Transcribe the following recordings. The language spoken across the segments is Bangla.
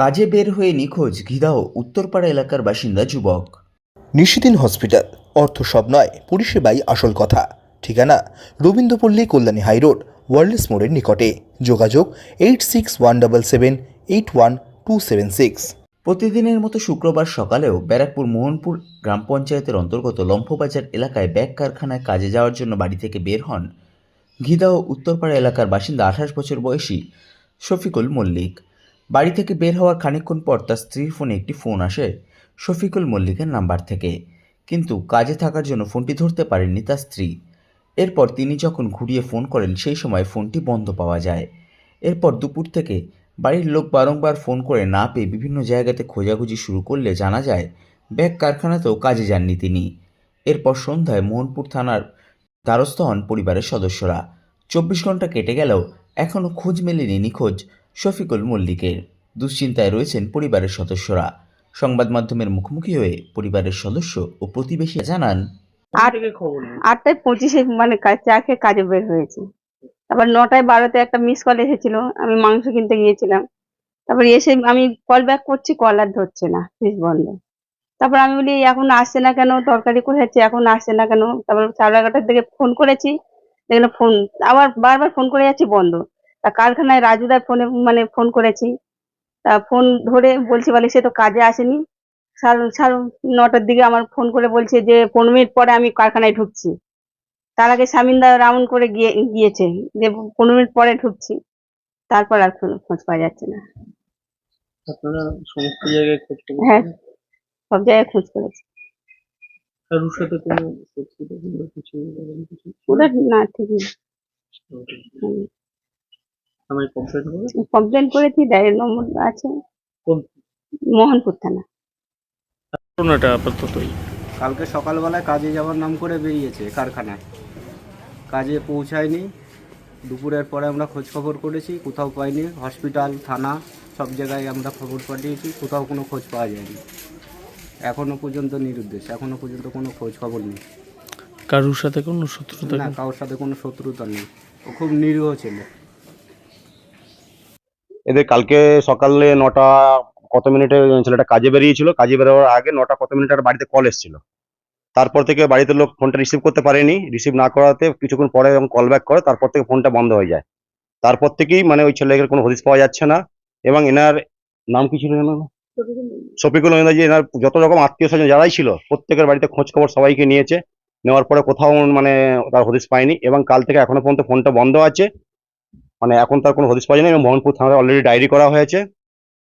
কাজে বের হয়ে নিখোঁজ ঘিদাও উত্তরপাড়া এলাকার বাসিন্দা যুবক। নিশিদিন হসপিটাল অর্থ সব নয় পরিষেবাই আসল কথা। ঠিকানা রবীন্দ্রপল্লী কল্যাণী হাইরোড ওয়ার্ল্ডস মোড়ের নিকটে। যোগাযোগ eight six one double seven eight one two seven six. প্রতিদিনের মতো শুক্রবার সকালেও ব্যারাকপুর মোহনপুর গ্রাম পঞ্চায়েতের অন্তর্গত লম্ফবাজার এলাকায় ব্যাগ কারখানায় কাজে যাওয়ার জন্য বাড়ি থেকে বের হন ঘিদাও উত্তরপাড়া এলাকার বাসিন্দা আঠাশ বছর বয়সী শফিকুল মল্লিক। বাড়ি থেকে বের হওয়ার খানিকক্ষণ পর তার স্ত্রীর ফোনে একটি ফোন আসে শফিকুল মল্লিকের নাম্বার থেকে। কিন্তু কাজে থাকার জন্য ফোনটি ধরতে পারেননি তার স্ত্রী। এরপর তিনি যখন ঘুরিয়ে ফোন করেন, সেই সময় ফোনটি বন্ধ পাওয়া যায়। এরপর দুপুর থেকে বাড়ির লোক বারংবার ফোন করে না পেয়ে বিভিন্ন জায়গাতে খোঁজাখুঁজি শুরু করলে জানা যায়, ব্যাগ কারখানাতেও কাজে যাননি তিনি। এরপর সন্ধ্যায় মোহনপুর থানার দ্বারস্থ হন পরিবারের সদস্যরা। চব্বিশ ঘণ্টা কেটে গেলেও এখনও খোঁজ মেলেনি নিখোঁজ। শফিকুল মল্লিকের দুশ্চিন্তায় রয়েছেন পরিবারের সদস্যরা। সংবাদ মাধ্যমের মুখোমুখি হয়ে পরিবারের সদস্য ও প্রতিবেশী জানান আটটায় পঁচিশে মানে চা খেয়ে কাজে বের হয়েছি। তারপর নটায় বারোতে একটা মিস কল এসেছিল আমি মাংস কিনতে গিয়েছিলাম। তারপর এসে আমি কল ব্যাক করছি কল আর ধরছে না সুইচ বন্ধ। তারপর আমি বলি এখন আসছে না কেন? তরকারি কোথাচ্ছে এখন আসছে না কেন? তারপর সাড়ে এগারোটার দিকে ফোন করেছি। দেখলাম ফোন আবার বারবার ফোন করে যাচ্ছি বন্ধ। তা কারখানায় রাজুদার ফোনে মানে ফোন করেছি। তা ফোন ধরে বলছি বলে সে তো কাজে আসেনি। সাড়ে সাড়ে নটার দিকে আমার ফোন করে বলছে যে পনেরো মিনিট পরে আমি কারখানায় ঢুকছি। তার আগে সামিন্দা রাউন্ড করে গিয়ে গিয়েছে যে পনেরো মিনিট পরে ঢুকছি। তারপর আর কোনো খোঁজ পাওয়া যাচ্ছে না। আপনারা সমস্ত জায়গায় খোঁজ হ্যাঁ। সব জায়গায় খোঁজ করেছি। কারোর সাথে কোনো শত্রুতা কিংবা কিছু এরকম ওটা না ঠিকই থানায় কমপ্লেন করে কমপ্লেন করেছি ডায়ের নম্বর আছে। কোন? মোহনপুর থানা। ঘটনাটা আপাততই। কালকে সকালবেলায় কাজে যাওয়ার নাম করে বেরিয়েছে কারখানায়। কাজে পৌঁছায়নি। দুপুরের পরে আমরা খোঁজ খবর করেছি কোথাও পাইনি। হসপিটাল থানা সব জায়গায় আমরা খবর পাঠিয়েছি কোথাও কোনো খোঁজ পাওয়া যায়নি। এখনও পর্যন্ত নিরুদ্দেশ এখনও পর্যন্ত কোনো খোঁজ খবর নেই। কারোর সাথে কোনো শত্রুতা না কারোর সাথে কোনো শত্রুতা নেই। ও খুব নিরীহ ছেলে। এদের কালকে সকালে নটা কত মিনিটে ছেলেটা কাজে বেরিয়েছিল? কাজে বেরোয়ার আগে নটা কত মিনিট বাড়িতে কল এসেছিল। তারপর থেকে বাড়িতে লোক ফোনটা রিসিভ করতে পারেনি। রিসিভ না করাতে কিছুক্ষণ পরে যখন কল ব্যাক করে, তারপর থেকে ফোনটা বন্ধ হয়ে যায়। তারপর থেকেই মানে ওই ছেলেকে কোনো হদিস পাওয়া যাচ্ছে না। এবং এনার নাম কি ছিল জানো শফিকুল যে এনার যত রকম আত্মীয় স্বজন যারাই ছিল, প্রত্যেকের বাড়িতে খোঁজ খবর সবাইকে নিয়েছে। নেওয়ার পরে কোথাও মানে তার হদিস পায়নি। এবং কাল থেকে এখনও পর্যন্ত ফোনটা বন্ধ আছে। মানে এখন তার কোনো হদিস পাওয়া যায়নি এবং মোহনপুর থানায় অলরেডি ডায়েরি করা হয়েছে।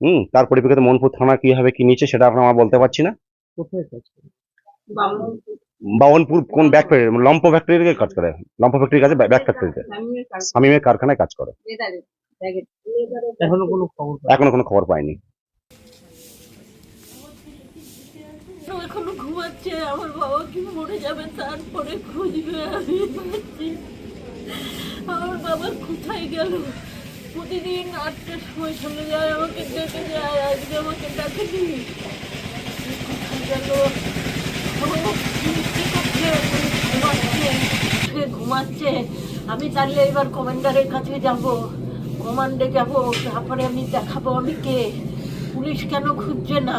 হুম তার পরিপ্রেক্ষিতে মোহনপুর থানা কীভাবে কি নিচ্ছে সেটা এখন আমরা বলতে পারছি না। বাবনপুর কোন ব্যাগ ফ্যাক্টরি লম্প ফ্যাক্টরিতে কাজ করে? লম্প ফ্যাক্টরির কাছে ব্যাগ ফ্যাক্টরিতে শামিমের কারখানায় কাজ করে। এখনও কোনো খবর এখনও কোনো খবর পাইনি। এখনও ঘুমাচ্ছে আমার বাবা কি মরে যাবে তারপরে খুঁজবে আমি। আমার বাবা কোথায় গেল? প্রতিদিন আটটার সময় চলে যায়, আমাকে ডেকে যায়, আজকে আমাকে ডাকেনি কোথায় গেল? ঘুমাচ্ছে আমি তাহলে এবার কমান্ডারের কাছে যাব। কমান্ডে যাব, তারপরে আমি দেখাবো আমি কে পুলিশ কেন খুঁজছে না?